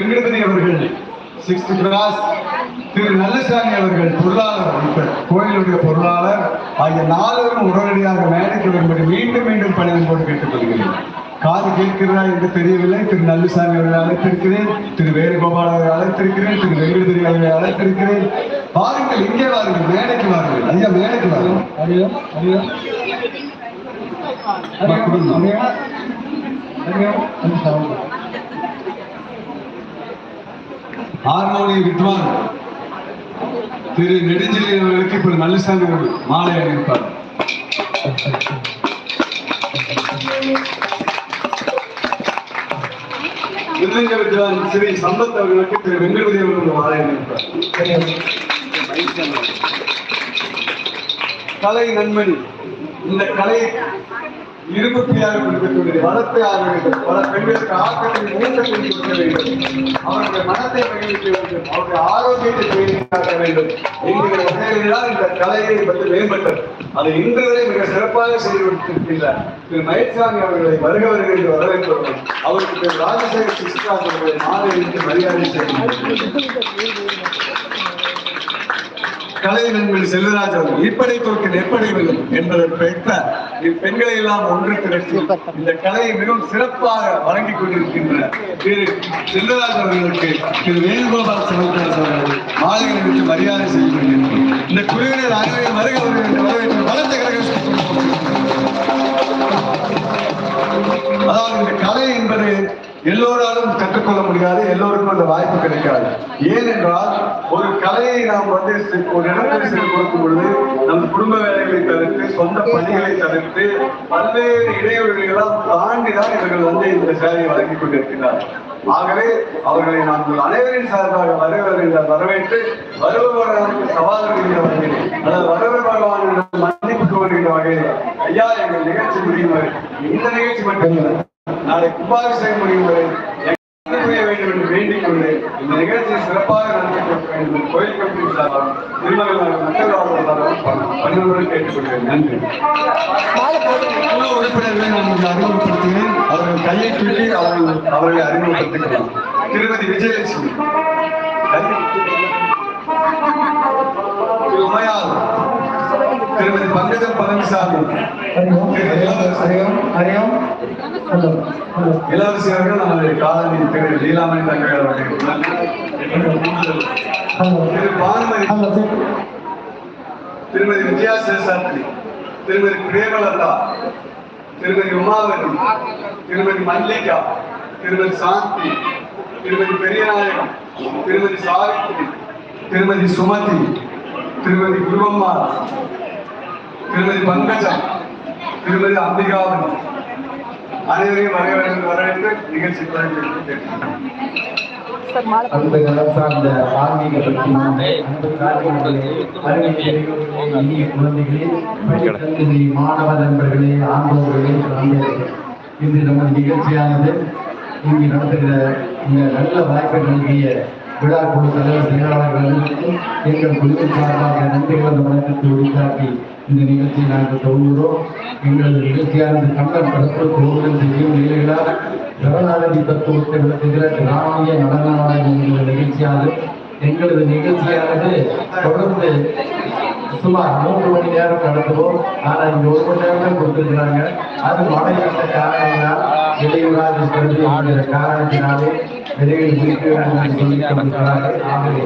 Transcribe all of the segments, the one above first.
வெங்கடபதி அவர்கள் sixth class திரு நல்லசாமி அவர்கள் பொருளாளர் இப்ப கோயிலுடைய பொருளாளர் ஆகிய நால்வரும் உடனடியாக மேடைக்கு வரும்படி மீண்டும் மீண்டும் பணிதம் போட்டு கேட்டுக்கொள்கிறேன். காது கேட்கிறதா என்று தெரியவில்லை. திரு நல்லசாமி அவர்களை அழைத்திருக்கிறேன். திரு வேணுகோபால் அவர்களை அழைத்திருக்கிறேன். திரு வெங்கடபதி அவர்களை அழைத்திருக்கிறேன். வாருங்கள் இங்கே வாருங்கள் மேடைக்கு வாருங்கள். ஐயா மேடைக்கு வாருங்கள். அறியோ அறியோ மக்களும் அறியோ அறியோ கொஞ்சம் சவுண்ட் ஹார்மோனிய வித்வான் திரு நெடுஞ்செலி அவர்களுக்கு இப்ப நல்லசாமி அவர்கள் மாலை அணிவிப்பார். மிருதங்க வித்வான் ஸ்ரீ சம்பத் அவர்களுக்கு திரு வெங்கடபதி அவர்கள் மாலை அணிவிப்பார். கலை நண்பன் இந்த கலை இருபத்தியாறு கொடுக்கக்கூடிய வளத்தை ஆக வேண்டும் பல பெண்களுக்கு ஆக்கத்தை ஊக்கத்தை கொடுக்க வேண்டும். அவருடைய மனத்தை மகிழ்விக்க வேண்டும். அவருடைய ஆரோக்கியத்தை பேணிக்காக்க வேண்டும். என்கிற வகையில்தான் இந்த கலையை பற்றி மேம்பட்டது. அதை இன்று வரை மிக சிறப்பாக செய்து கொடுத்திருக்கிறார் திரு மயில்சாமி அவர்களை வருக வருக என்று அவருக்கு திரு ராஜசேகர் சிஸ்டா அவர்களை மாலை மரியாதை செய்கிறோம் கலை நண்பன் செல்வராஜ் இப்படை தோற்கில் எப்படி வெல்லும் என்பதற்கு ஏற்ப இப்பெண்களை எல்லாம் ஒன்று திரட்டி இந்த கலையை மிகவும் சிறப்பாக வழங்கிக் கொண்டிருக்கின்ற திரு செல்வராஜ் அவர்களுக்கு திரு வேணுகோபால் சிவதாஸ் அவர்கள் மாலை அணிவித்து மரியாதை செய்து கொண்டிருக்கிறோம் இந்த குழுவினர் அனைவரும் வருக வருக வரவேற்று பலத்த கரகோஷம் அதாவது இந்த கலை என்பது எல்லோராலும் கற்றுக்கொள்ள முடியாது எல்லோருக்கும் அந்த வாய்ப்பு கிடைக்காது. ஏனென்றால் ஒரு கலையை நாம் வந்து ஒரு இடத்தில் சென்று கொடுக்கும் பொழுது நம் குடும்ப வேலைகளை தவிர்த்து சொந்த பணிகளை தவிர்த்து பல்வேறு இடைவெளிகளெல்லாம் தாண்டிதான் இவர்கள் வந்து இந்த சேவையை வழங்கிக் கொண்டிருக்கிறார்கள் ஆகவே அவர்களை நாங்கள் அனைவரின் சார்பாக வருவர் வரவேற்று வருபவர்களுக்கு சவால் வருகின்ற வகையில் அதாவது வருவர் பகவானிடம் மன்னிப்பு கோருகின்ற வகையில் ஐயா எங்கள் நிகழ்ச்சி முடியும் இந்த நிகழ்ச்சி மட்டுமல்ல. நாளை கும்பாபிஷேகம் முடியும் வரை புரிய வேண்டும் என்று வேண்டிக் கொண்டு இந்த நிகழ்ச்சியை சிறப்பாக நடத்தி கொடுக்க வேண்டும் கோயில் கமிட்டி சார்பாக திருமகள் மக்கள் பணிவுடன் கேட்டுக்கொள்கிறேன். நன்றி. குழு உறுப்பினர்களை நான் இங்கு அறிமுகப்படுத்துகிறேன். அவர்கள் கையை தூக்கி அவர்கள் அவர்களை அறிமுகப்படுத்திக்கலாம். திருமதி விஜயலட்சுமி. திரு உமையால் திருமதி பங்கஜம் பழனிசாமி. அறியோ அறியோ அறியோ ஹலோ ஹலோ இளவரசி அவர்கள் நமது காலனி திரு லீலாமணி தங்கவேல் அவர்கள் திரு பானுமதி திருமதி விஜயா சேஷாத்ரி திருமதி பிரேமலதா திருமதி உமாவதி திருமதி மல்லிகா திருமதி சாந்தி திருமதி பெரியநாயகம் திருமதி சாவித்ரி திருமதி சுமதி திருமதி குருவம்மா திருமதி பங்கஜம் திருமதி அம்பிகாவதி அனைவரையும் வரவேற்று வரவேற்று நிகழ்ச்சி அன்பு நலம் சார்ந்த ஆன்மீக பக்தி அன்பு காரியங்களே அறிவியலே இனிய குழந்தைகளே பள்ளிக்கல்வி மாணவ நண்பர்களே ஆண்டோர்களே இன்று நமது நிகழ்ச்சியானது இங்கு நடத்துகிற இந்த நல்ல வாய்ப்பை நல்கிய விழா குழு தலைவர் செயலாளர்களுக்கும் எங்கள் குழுவின் சார்பாக நன்றிகளது வணக்கத்தை உரித்தாக்கி இந்த நிகழ்ச்சியை நாங்கள் தொடங்குகிறோம் எங்களது நிகழ்ச்சியானது கண்ணன் கடற்கரை கோவிலும் செய்யும் நிலைகளால் ஜனநாயகி தத்துவத்தை விளக்குகிற கிராமிய நடன என்கிற நிகழ்ச்சியானது. எங்களது நிகழ்ச்சியானது தொடர்ந்து சுமார் மூன்று மணி நேரம் நடத்துவோம். ஆனால் இங்க ஒரு மணி நேரம் தான் கொடுத்திருக்கிறாங்க. அது மழை வந்த காரணத்தினால் இடையூறாக இருக்கிறது என்கிற காரணத்தினாலே விரைவில் முடிக்க வேண்டும் சொல்லிக் கொண்டிருக்கிறார்கள். ஆகவே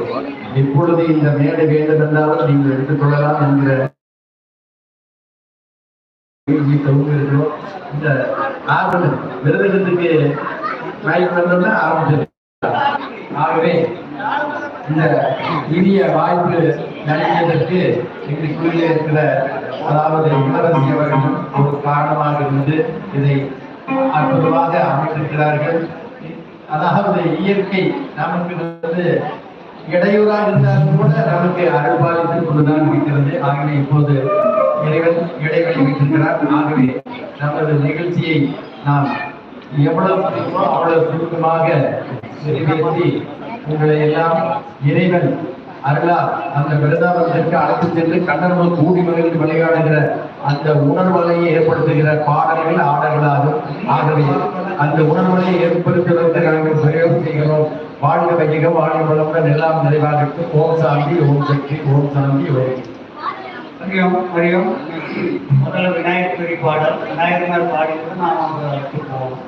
இப்பொழுது இந்த மேடை வேண்டும் என்றாலும் நீங்கள் எடுத்துக்கொள்ளலாம் என்கிற இருக்கிறோம். இந்த ஆர்வம் ஆகவே இந்த இனிய வாய்ப்பு நல்கியதற்கு எங்களுக்குள்ளே இருக்கிற அதாவது அவர்களும் ஒரு காரணமாக இருந்து இதை அற்புதமாக அமைத்திருக்கிறார்கள். அதாவது இயற்கை நமக்கு வந்து இடையூறாக இருந்தாலும் கூட நமக்கு அருள்பாலித்துக் கொண்டுதான் இருக்கிறது. ஆகவே இப்போது இடைவெளி இடைவெளிவிக்கின்றார் ஆகவே நமது நிகழ்ச்சியை நாம் எவ்வளவு முடியுமோ அவ்வளவு சுருக்கமாக நிறைவேற்றி உங்களை எல்லாம் இறைவன் அருளா அந்த பிரதாபத்திற்கு அழைத்து சென்று கண்ணர்கள் கூடி மகிழ்ந்து விளையாடுகிற அந்த உணர்வலையை ஏற்படுத்துகிற பாடல்கள் ஆடல்களாகும். ஆகவே அந்த உணர்வலையை ஏற்படுத்துவதற்கு நாங்கள் பிரயோகம் செய்கிறோம். வாழ்க வைகம் வாழ்க வளமுடன் எல்லாம் நிறைவாக ஓம் சாந்தி ஓம் சக்தி ஓம் சாந்தி ஓம். அறியும் அறியும் முதல்ல விநாயகர் பெரிய பாடல். விநாயகர் மேல் பாடிட்டு நாம் அங்கே அழைத்து போவோம்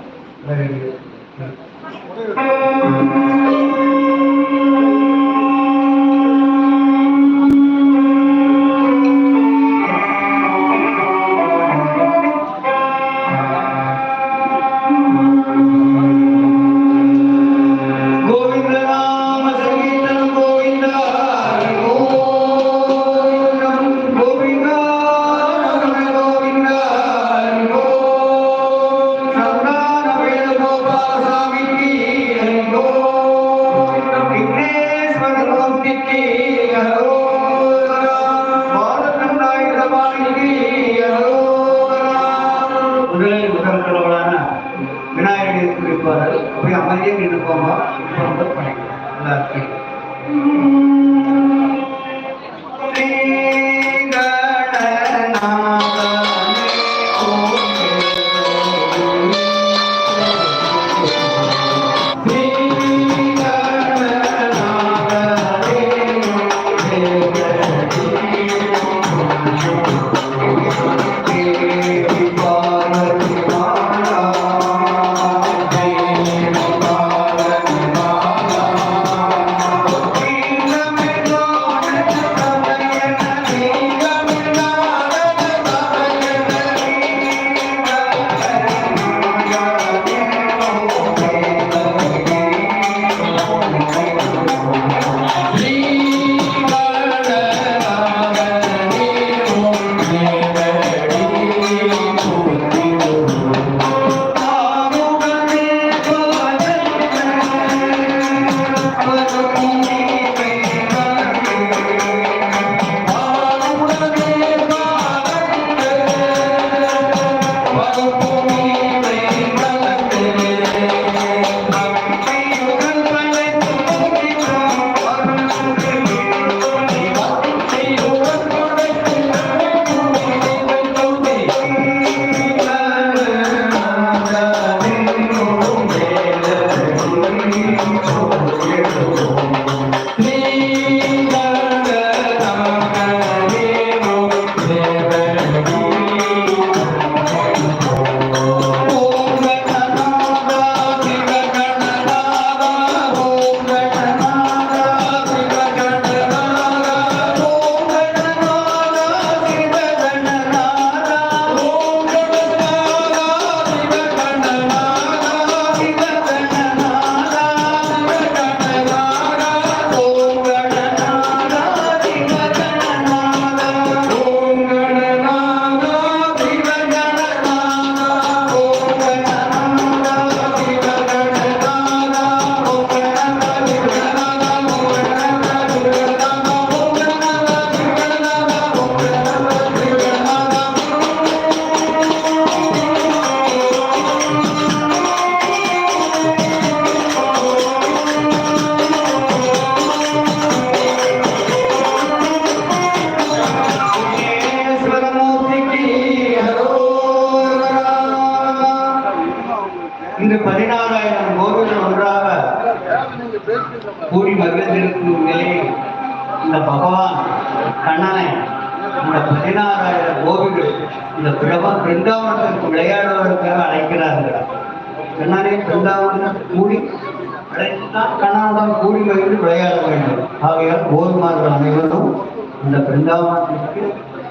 இந்த பிருந்தாவனத்திற்கு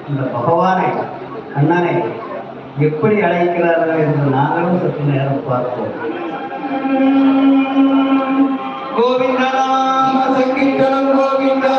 இந்த பகவானை அண்ணனை எப்படி அழைக்கிறார்கள் என்று நாங்களும் சற்று நேரம் பார்ப்போம். கோவிந்தா சங்கீர்த்தனம் கோவிந்தா.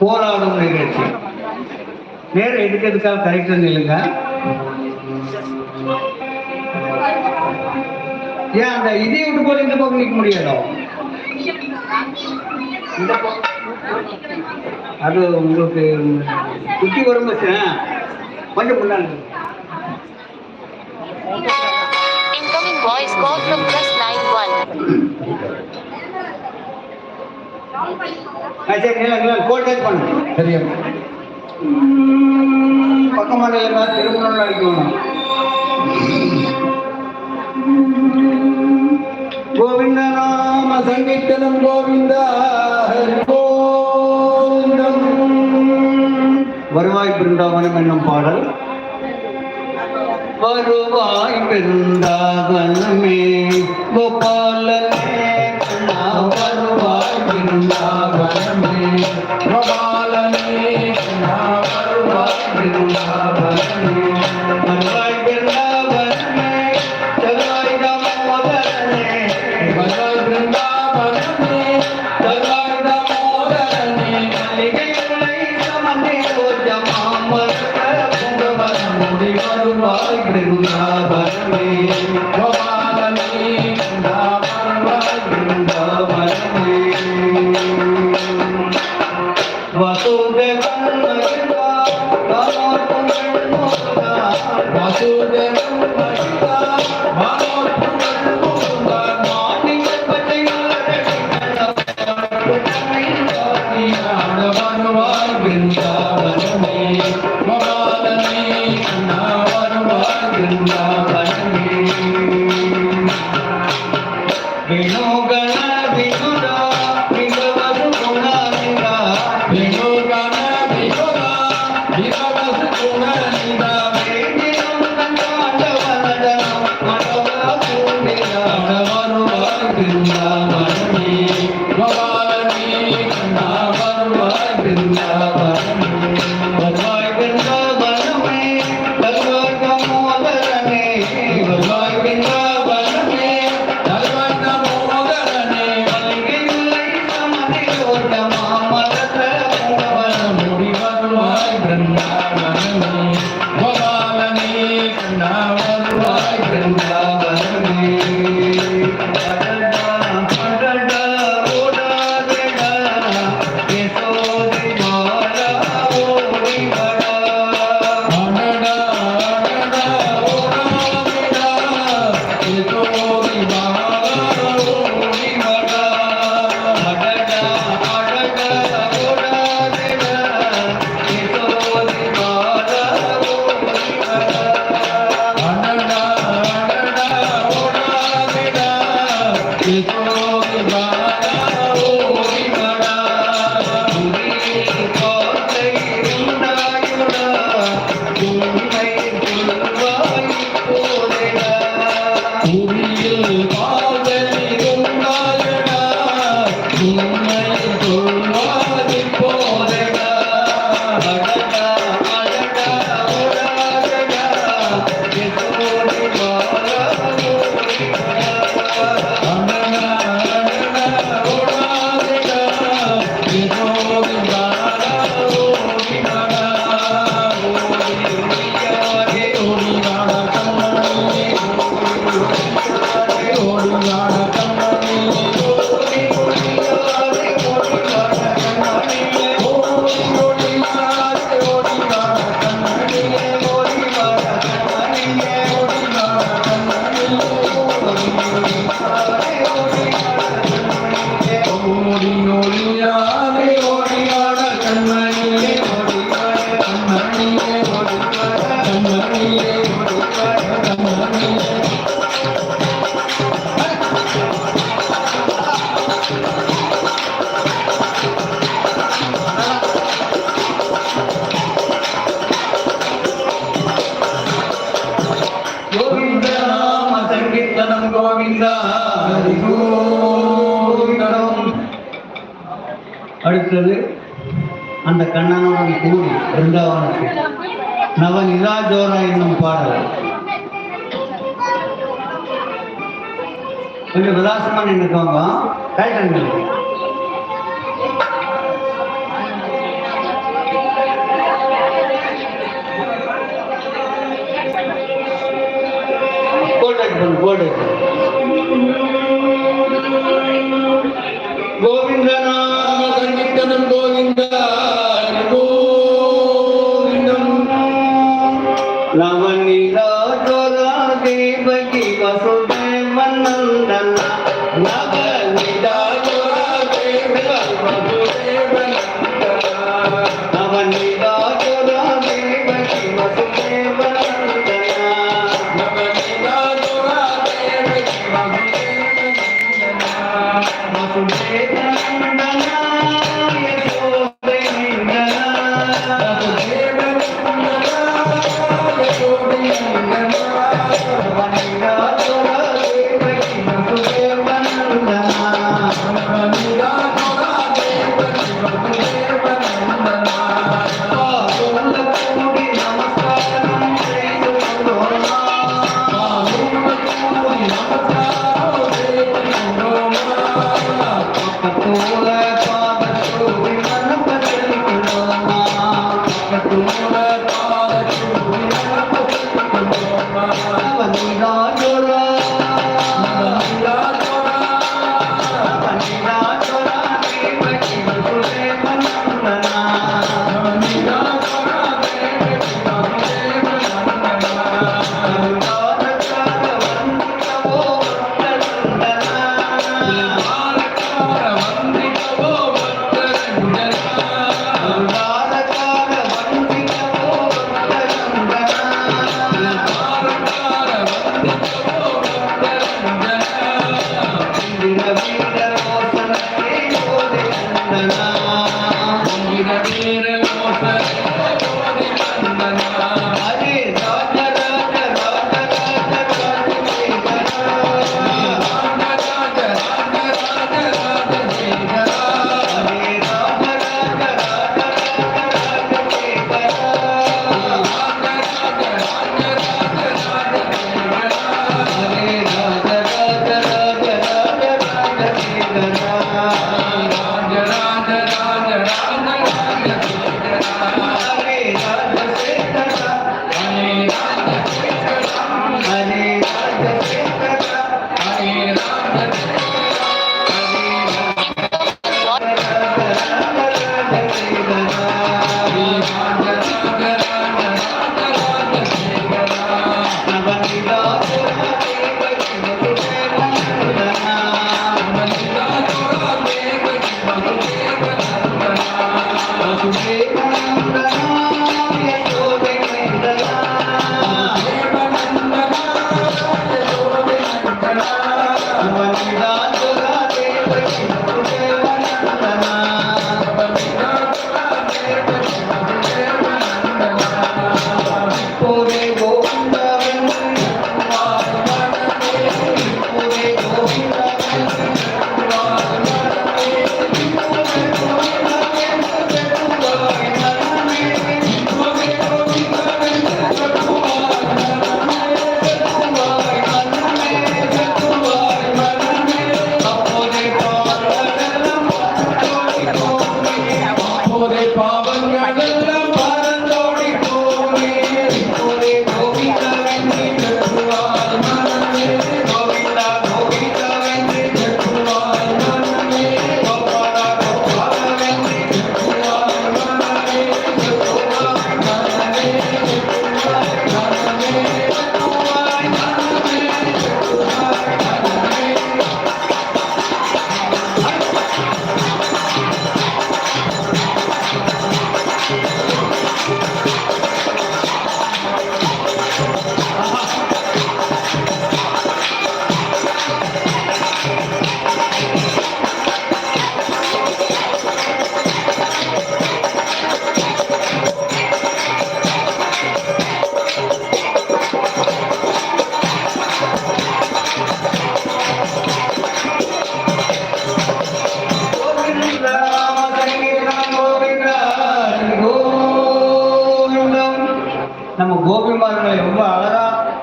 போராடும் நிகழ்ச்சி நேரம் எடுக்கிறதுக்காக கரெக்டாக நில்லுங்க ஏன் அந்த இதை விட்டு போல இந்த பக்கம் நிற்க முடியாதோ? அது உங்களுக்கு சுற்றி வரும் கொஞ்சம் முன்னாடி. Incoming voice call from Preston. சரி நில நில கோட்டை பண்ணு. தெரியும். பக்கமாக இருந்தால் திருமணம் அடிக்கணும். கோவிந்த நாம சங்கீர்த்தனம் கோவிந்தா வருவாய் பிருந்தாவனம் என்னும் பாடல். வருவாய் பிருந்தாவனமே கோபாலன் Thank you. அடுத்தது அந்த கண்ணனுடன் கூடி பிருந்தாவனுக்கு நவ நிராஜோரா என்னும் பாடல். கொஞ்சம் விலாசமா நின்றுக்கோங்க. கைட்டங்கள் கோல்டு கோல்டு লাবণী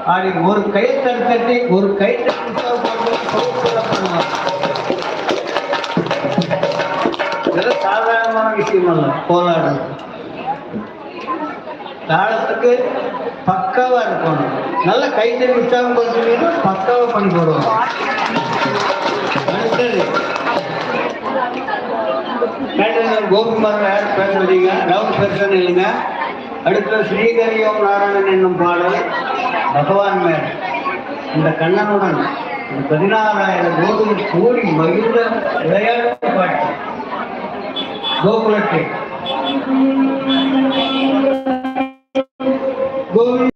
அப்படி ஒரு கை தடுத்து ஒரு கை இதெல்லாம் சாதாரணமான விஷயம் அல்ல போராடுறது தாளத்துக்கு பக்காவா இருக்கணும். நல்ல கைத்தறி உற்சாகம் பண்ணுறீங்கன்னா பக்காவா பண்ணி போடுவாங்க கோபிமாரன் யார் பேசுறீங்க ரவுண்ட் பேசுறேன்னு இல்லைங்க. அடுத்த ஸ்ரீகரியம் நாராயணன் என்னும் பாடல். பகவான் மேல். இந்த கண்ணனுடன் பதினாறாயிரம் கோபுரம் கூடி மகிழ்ந்த விளையாட்டு பாட்டு கோகுலத்தை. கோவில்